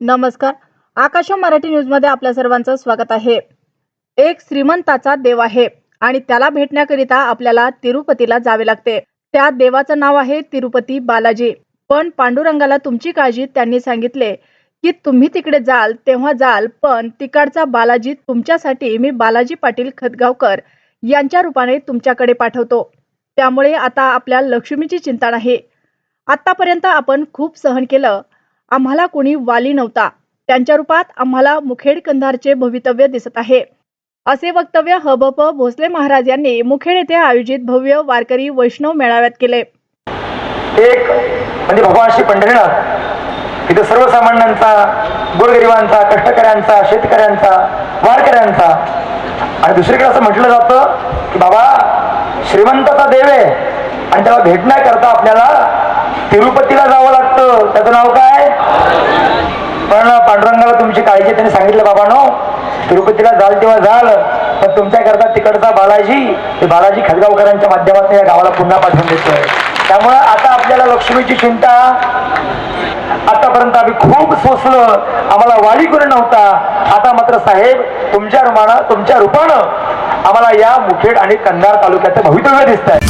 नमस्कार. आकाश मराठी न्यूजमध्ये आपल्या सर्वांचं स्वागत आहे. एक श्रीमंताचा देव आहे आणि त्याला भेटण्याकरिता आपल्याला तिरुपतीला जावे लागते. त्या देवाचं नाव आहे तिरुपती बालाजी. पण पांडुरंगाला तुमची काळजी त्यांनी सांगितले की तुम्ही तिकडे जाल तेव्हा जाल पण तिकडचा बालाजी तुमच्यासाठी मी बालाजी पाटील खतगावकर यांच्या रूपाने तुमच्याकडे पाठवतो. त्यामुळे आता आपल्या लक्ष्मीची चिंता नाही. आतापर्यंत आपण खूप सहन केलं. आम्हाला कोणी वाली नव्हता. त्यांच्या रूपात आम्हाला मुखेड कंधारचे भवितव्य दिसत आहे. असे वक्तव्य हबप भोसले महाराज यांनी मुखेड येथे आयोजित भव्य वारकरी वैष्णव मेळाव्यात केले. एक म्हणजे भगवान श्री पंढरीनाथ इथे सर्वसामान्यांचा गोरगरिबांचा कष्टकऱ्यांचा शेतकऱ्यांचा वारकऱ्यांचा. आणि दुसरीकडे असं म्हटलं जातं की बाबा श्रीमंताचा देव. आहे आणि त्याला भेटण्याकरता आपल्याला तिरुपतीला जावं लागतं. त्याचं नाव काय? पण पांडुरंगाला तुमची काळजी त्यांनी सांगितलं बाबांनो तिरुपतीला जाल तेव्हा जाल पण तुमच्याकरता तिकडचा बालाजी बालाजी खडगावकरांच्या माध्यमातून या गावाला पुन्हा पाठवून देतोय. त्यामुळं आता आपल्याला लक्ष्मीची चिंता. आतापर्यंत आम्ही खूप सोसलं. आम्हाला वाली करून नव्हता. आता मात्र साहेब तुमच्या रुमानं तुमच्या रूपानं आम्हाला या मुखेड आणि कंधार तालुक्याचं भवितव्य दिसत आहे